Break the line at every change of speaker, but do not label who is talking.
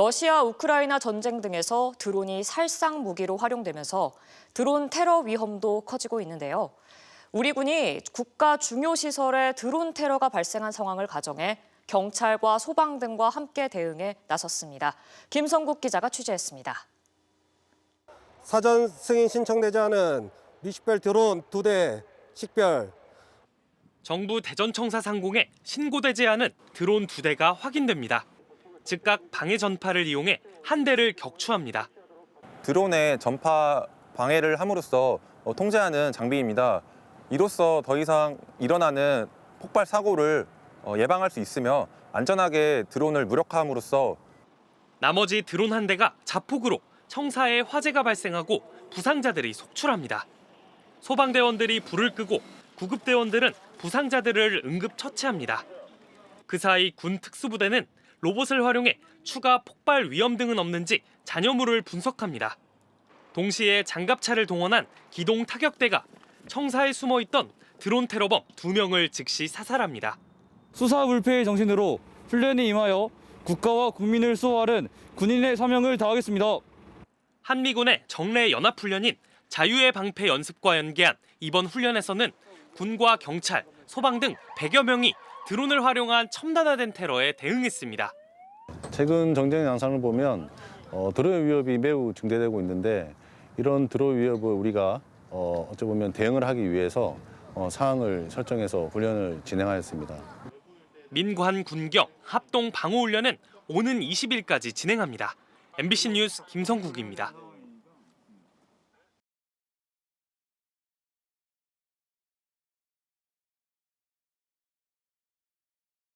러시아 우크라이나 전쟁 등에서 드론이 살상 무기로 활용되면서 드론 테러 위험도 커지고 있는데요. 우리 군이 국가 중요 시설에 드론 테러가 발생한 상황을 가정해 경찰과 소방 등과 함께 대응에 나섰습니다. 김성국 기자가 취재했습니다.
사전 승인 신청되지 않은 미식별 드론 두 대 식별
정부 대전청사 상공에 신고되지 않은 드론 두 대가 확인됩니다. 즉각 방해 전파를 이용해 한 대를 격추합니다.
드론의 전파 방해를 함으로써 어, 통제하는 장비입니다. 이로써 더 이상 일어나는 폭발 사고를 어, 예방할 수 있으며 안전하게 드론을 무력화함으로써
나머지 드론 한 대가 자폭으로 청사에 화재가 발생하고 부상자들이 속출합니다. 소방대원들이 불을 끄고 구급대원들은 부상자들을 응급 처치합니다. 그 사이 군 특수부대는 로봇을 활용해 추가 폭발 위험 등은 없는지 잔여물을 분석합니다. 동시에 장갑차를 동원한 기동 타격대가 청사에 숨어 있던 드론 테러범 두 명을 즉시 사살합니다.
수사 불패의 정신으로 훈련에 임하여 국가와 국민을 수호하는 군인의 사명을 다하겠습니다.
한미군의 정례 연합 훈련인 자유의 방패 연습과 연계한 이번 훈련에서는 군과 경찰, 소방 등 100여 명이 드론을 활용한 첨단화된 테러에 대응했습니다.
최근 정쟁 양상을 보면 어, 드론 위협이 매우 증대되고 있는데 이런 드론 위협을 우리가 어, 어찌 보면 대응을 하기 위해서 어, 사항을 설정해서 훈련을 진행하였습니다.
민관 군경 합동 방호 훈련은 오는 20일까지 진행합니다. MBC 뉴스 김성국입니다.